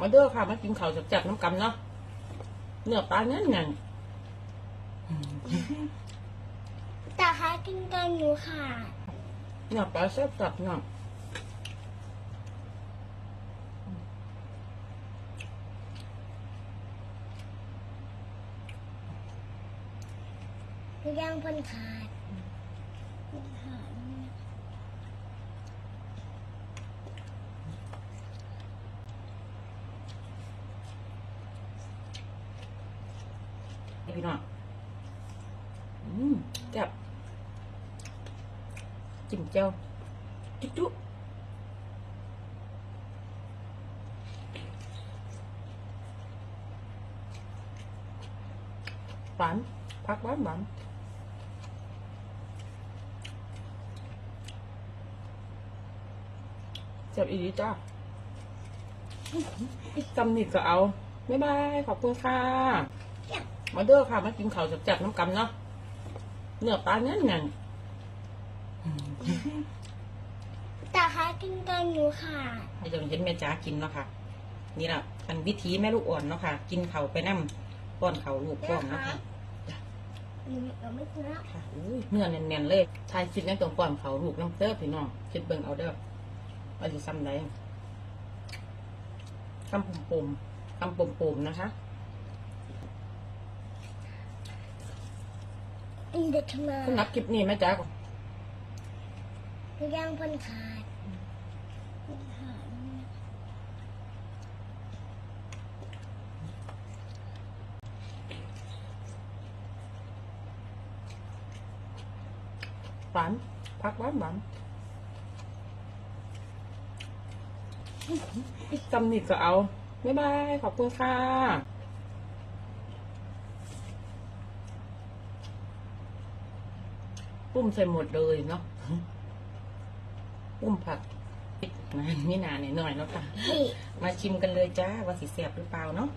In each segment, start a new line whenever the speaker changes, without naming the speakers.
มาเด้อค่ะมากินข้าวจับๆน้ำกันเนาะเนื้อปลาเนื้อไง
ตาคะกินกันหนูค่ะ
เนื้อปลาแซ่บจับเนาะ
หนูยังเพิ่นขาดขาด
พี่น้องอืมจับจิ้มเจียวจุ๊จุ๊หวานพักหวานหวานเจ็บอีดี จ้าจำนิดก็เอาบ๊ายบายขอบคุณค่ะ มาเด้อค่ะ มากินข้าวจับๆน้ำกันเนาะเนื้อปลาเนื้อไง
ตาคะกินกันหนูค่ะ
เดี๋ยวเห็นแม่จ๋ากินเนาะค่ะ นี่แหละอันวิธีแม่ลูกอ่อนเนาะค่ะ กินเข่าวไปนั่ป้อนเข่าวลูกป้อนเนาะคะ
หนูยังไม่กินแล้ว
ค่ะอุ้ยเนื้อแน่นๆเลยชายคิดนั่งตรงป้อนเข่าวลูกน้ำเต้อพี่น้องคิดเบิ่งเอาเด้อว่าสิซ้ำใดคำปุ่มปุ่มๆคำปุ่มปุ่มๆนะคะ
อินเดทมา
สำหรับคลิปนี้แม่จ๋าก็
หนู ยังพิ่นขาดขาด
หวานพักหวานหวานจำหนิดก็เอา บ๊ายบาย ขอบคุณค่ะปุ้มใส่หมดเลยเนาะ ปุ้มผักนะนี่นาหน่อยหน่อยๆเนาะค่ะ
นี่
มาชิมกันเลยจ้าว่าสีเสียบหรือเปล่าเนาะ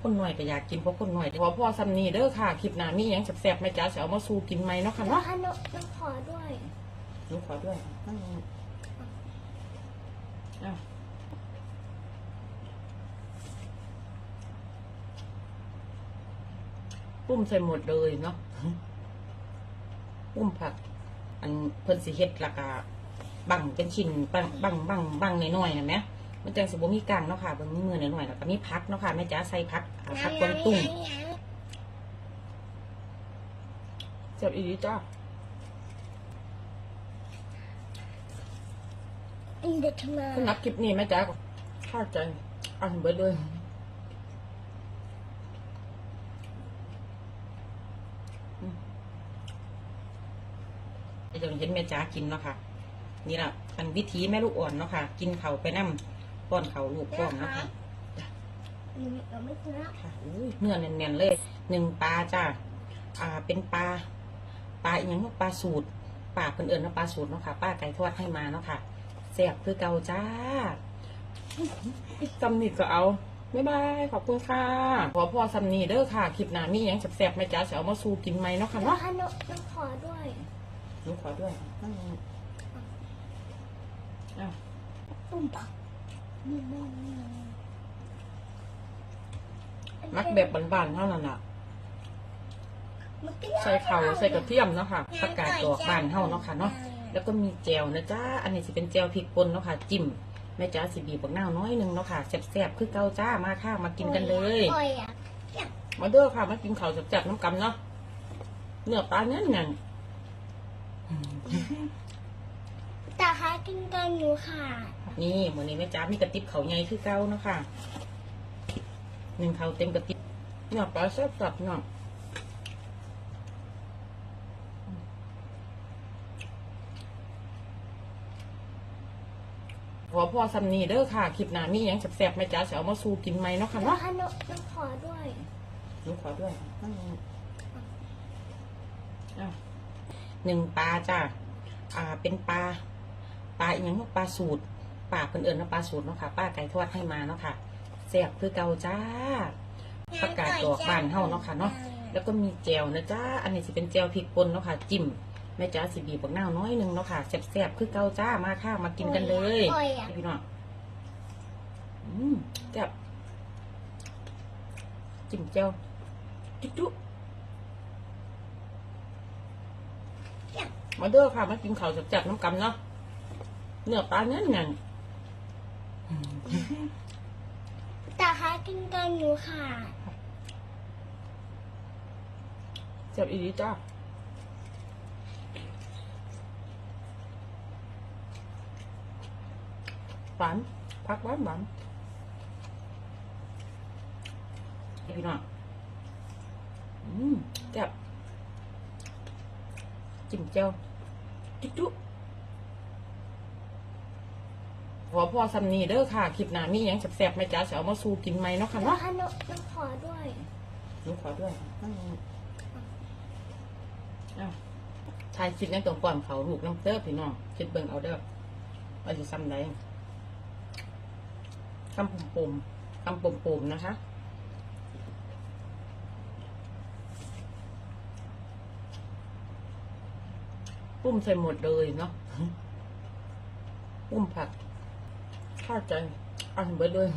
คนหน่อยก็อยากกินเพราะคนหน่อยพอพ่อซัมนี่เด้อค่ะคลิปหน้ามีหยังแสบๆไหมจ้าจะเอามาสู้กินไหมเนาะค่ะ
แล้ว
เนาะ
อันนน้องขอด้วย
หนูขอด้วยนั่งลงอ้าวปุ้มใส่หมดเลยเนาะ ปุ้มผัก อันเพิ่นสิเฮ็ดและกะบังเป็นชิ้นบังบังบังบังน้อยๆนะแหม่มันจังสิบ่มีกลางเนาะค่ะเบิ่งมีมือน้อยๆแล้วก็มีพักเนาะค่ะแม่จ๋าใส่พักอ่าพักกวางตุ้งเจ็บอีดีจ้า
อินเดทมา
สำหรับคลิปนี้แม่จ๋าก็เข้าใจอ่านเบิดเลย เดี๋ยวเห็นแม่จ๋ากินเนาะค่ะ นี่แหละอันวิธีแม่ลูกอ่อนเนาะค่ะ กินเขาวไปนั่ป้อนเขาวลูกป้อนเนาะค่ะ
หนูยังไม่กินแล้ว
ค่ะอุ้ยเนื้อแน่นๆเลยหนึ่งปลาจ้าอ่าเป็นปลาปลาอีกอย่างว่าปลาสูตรปลาเพิ่นเอิญว่าปลาสูตรเนาะค่ะป้าไก่ทอดให้มาเนาะค่ะแซ่บคือเก่าจ้าจำนิดก็เอาบ๊ายบาย ขอบคุณค่ะ ขอพ่อซัมนี่เด้อค่ะ คลิปหน้ามีหยังแซ่บๆไหมจ้าจะเอามาสู้กินไหมเนาะค่ะ
แล้ว
เนาะ
อันนน้องขอด้วย
หนูขอด้วยนั่งลงอ้าว
ปุ้มปักนี่นี่นี่
มักแบบบ้านๆเท่านั้นล่ะ ใส่เขาใส่กระเทียมเนาะค่ะประกาศดอกบานเท่าเนาะค่ะเนาะ แล้วก็มีแจวนะจ้า อันนี้สิเป็นแจวพริกป่นเนาะค่ะ จิ้มแม่จ้าสิบีบบักนาวน้อยหนึงเนาะค่ะแซ่บๆคือเกาจ้ามาค่ะมากินกันเลย
โอ้ยอะ
มาเด้อค่ะมากินข้าวจับๆน้ำกันเนาะเนื้อปลาเนื้อไง
ตาคะกินกันหนูค่ะ
นี่มื้อนี้แม่จ้ามีกระติบเขาวใหญ่คือเก่าเนาะค่ะหนึ่งเขาวเต็มกระติบเนื้อปลาแซ่บๆเนาะขอพ่อซัมนี่เด้อค่ะ คลิปหน้ามีหยังแซ่บๆไหมจ้าจะเอามาสู้กินไหมเนาะค่ะ
แล้ว
เนาะ
อันนน้องขอด้วย
หนูขอด้วยนั่งลงอ้าว หนึ่งปลาจ้าอ่าเป็นปลาปลาอีกอย่างว่าปลาสูตรปลาเพิ่นเอิญว่าปลาสูตรเนาะค่ะป้าไก่ทอดให้มาเนาะค่ะแซ่บคือเก่าจ้าประกาศดอกบานเฮาเนาะค่ะเนาะแล้วก็มีแจวนะจ้าอันนี้สิเป็นแจวพริกป่นเนาะค่ะ จิ้มแม่จ๋าสิบีบบักนาวน้อยหนึงเนาะค่ะแซ่บๆคือเกาจ้ามาค่ะมากินกันเลย
โอ้ยอะ
พี่น้องอืมแซ่บจิ้มเจียวจุ๊จุ๊ มาเด้อค่ะ มากินข้าวแซ่บๆน้ำกันเนาะเนื้อปลาเนื้อเงิน
ตาคะกินกันอยู่ค่ะ
แซ่บอีดีจ้าหวานพักหวานหวานพี่น้องอืมแซ่บจิ้มเจี ยวจุ๊จุ๊ขอพอสำนีเด้อค่ะ คลิปหน้ามีหยังแซ่บๆไหมจ๊ะจะเอามาสู่กินไหมเนาะค่ะ
แล้ว
เนาะ
อันนน้องขอด้วย
หนูขอด้วยนั่งอ้าวชายคิดนั่งตรงก่อนเขาลูกน้ำเต้อพี่น้องคิดเบิ่งเอาเด้อว่าจะซ้ำไหนคำปุ่มปุ่มๆคำปุ่มปุ่มๆนะคะ ปุ้มใส่หมดเลยเนาะปุ้มผักข้าใจอันเบิดเลย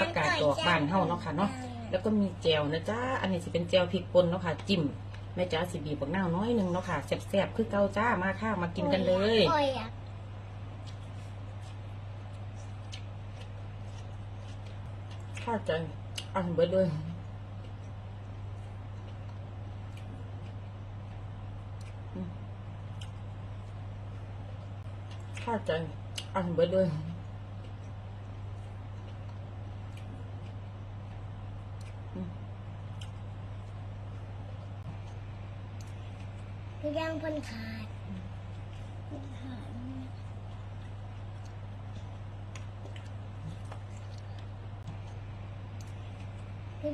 ประกาศดอกบ้านเฮาเนาะค่ะเนาะแล้วก็มีแจวนะจ้าอันนี้สิเป็นแจวพริกป่นเนาะค่ะ จิ้มแม่จ้าสิบีบักนาน้อยหนึ่งเนาะค่ะแซ่บๆคือเกาจ้ามาค่ะมากินกันเลย
โอ้ยอะ
ข้้าใจอันไปด้วยข้าใจอันไปเลย
ยังพันขาด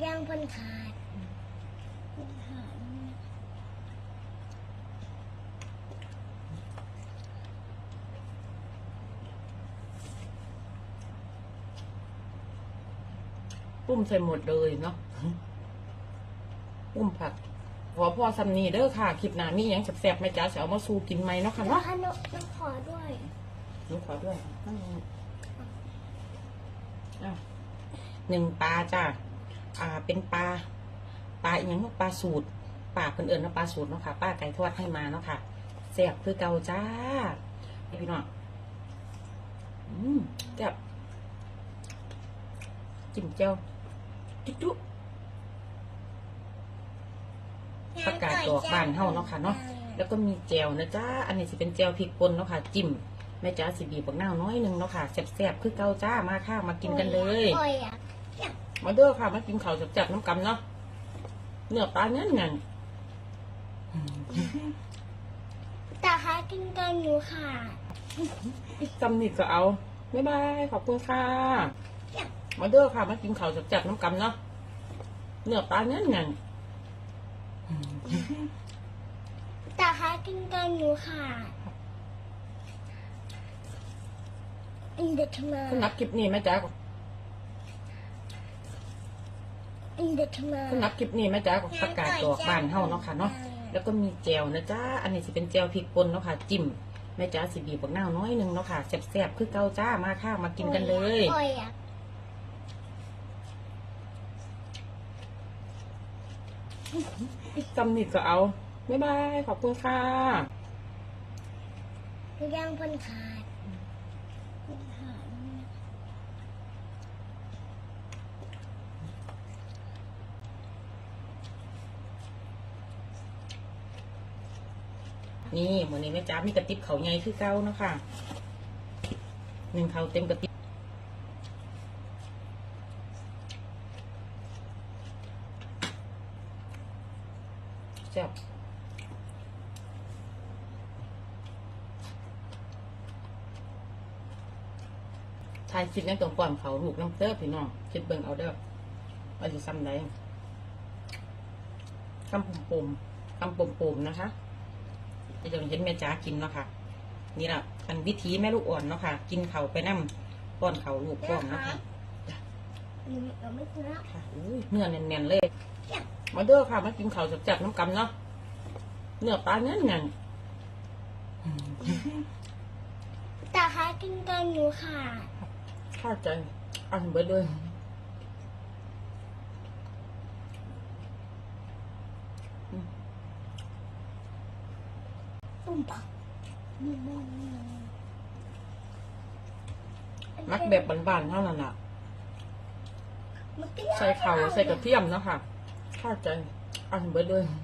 ยังเพ่นขาด
ปุ้มใส่หมดเลยเนาะปุ้มผักขอพอสำนีเด้อค่ะ คลิปหน้ามีหยังแซ่บๆไหมจ๊ะจะเอามาสู่กินไหมเนาะค่ะ
แล้ว
เนาะ
อันนน้องขอด้วย
หนูขอด้วยอ้าวหนึ่งปลาจ้า อ่าเป็นปลาปลาอีกอย่างปลาสูตรปลาเพิ่นเอิญว่าปลาสูตรเนาะค่ะป้าไก่ทอดให้มาเนาะค่ะแซ่บคือเก่าจ้าพี่น้องอืมแซ่บจิ้มเจียวจุ๊จุ๊ประกาศดอกบ้านเฮาเนาะค่ะเนาะแล้วก็มีแจวนะจ้าอันนี้สิเป็นแจวพริกป่นเนาะค่ะ จิ้มแม่จ้าสิบีบบักนาวน้อยหนึงเนาะค่ะแซ่บๆคือเกาจ้ามาค่ะมากินกันเลย
โอ้ยอะ
มาเด้อค่ะ มากินข้าวแซ่บๆน้ำกันเนาะเนื้อปลาเนื้อเงิน
ตาคะกินกันอยู่ค่ะ
จำนิดก็เอาบ๊ายบายขอบคุณค่ะ มาเด้อค่ะ มากินข้าวแซ่บๆน้ำกันเนาะเนื้อปลาเนื้อเงิน
ตาคะกินกันอยู่ค่ะอินเดทมา
คุณนับคลิปนี้แม่จ้า
อินเดทมา
คุณนับคลิปนี้แม่จ้าประกาศดอกบ้านเฮาเนาะค่ะเนาะแล้วก็มีแจวนะจ้าอันนี้สิเป็นแจวพริกป่นเนาะค่ะจิ้มแม่จ้าสิบีบบักนาวน้อยหนึงเนาะค่ะแซ่บๆคือเกาจ้ามาค่ะมากินกันเลย
โอ้ยอะ
จำนิดก็เอาบ๊ายบายขอบคุณค่ะ
ยังเพ่นขาด
นี่หมือนี้แม่จ้ามีกระติบเขาใหญ่คือเก้าเนาะค่ะหนึ่งเขาเต็มกระติบแซ่บทายคิดนั่งตรงก่อนเขาลูกน้ำเต้อพี่น้องคิดเบิ่งเอาเด้อว่าจะซ้ำไหนคำปุ่มปุ่มๆคำปุ่มปุ่มๆนะคะ จะเห็นแม่จ๋ากินเนาะค่ะ นี่แหละอันวิธีแม่ลูกอ่อนเนาะค่ะ กินเขาวไปนั่ป้อนเขาวลูกป้อมเนาะค่ะจ้ะ
หนูเราไม่กินแล้ว
ค่ะอุ้ยเนื้อแน่นๆเลย
จ้ะ
มาเด้อค่ะ มากินข้าวจับๆน้ำกันเนาะ เนื้อปลาแน่น
ตาคะกินกันหนูค่ะ
ๆข้าใจเอันเบิดเลย
ตุ้มปัก
มักแบบบานๆเท่านั้นล่ะ
มันกิน
ใส่ข้าวใส่กระเทียมเนาะค่ะข้าใจเอันเบิดเลย
ม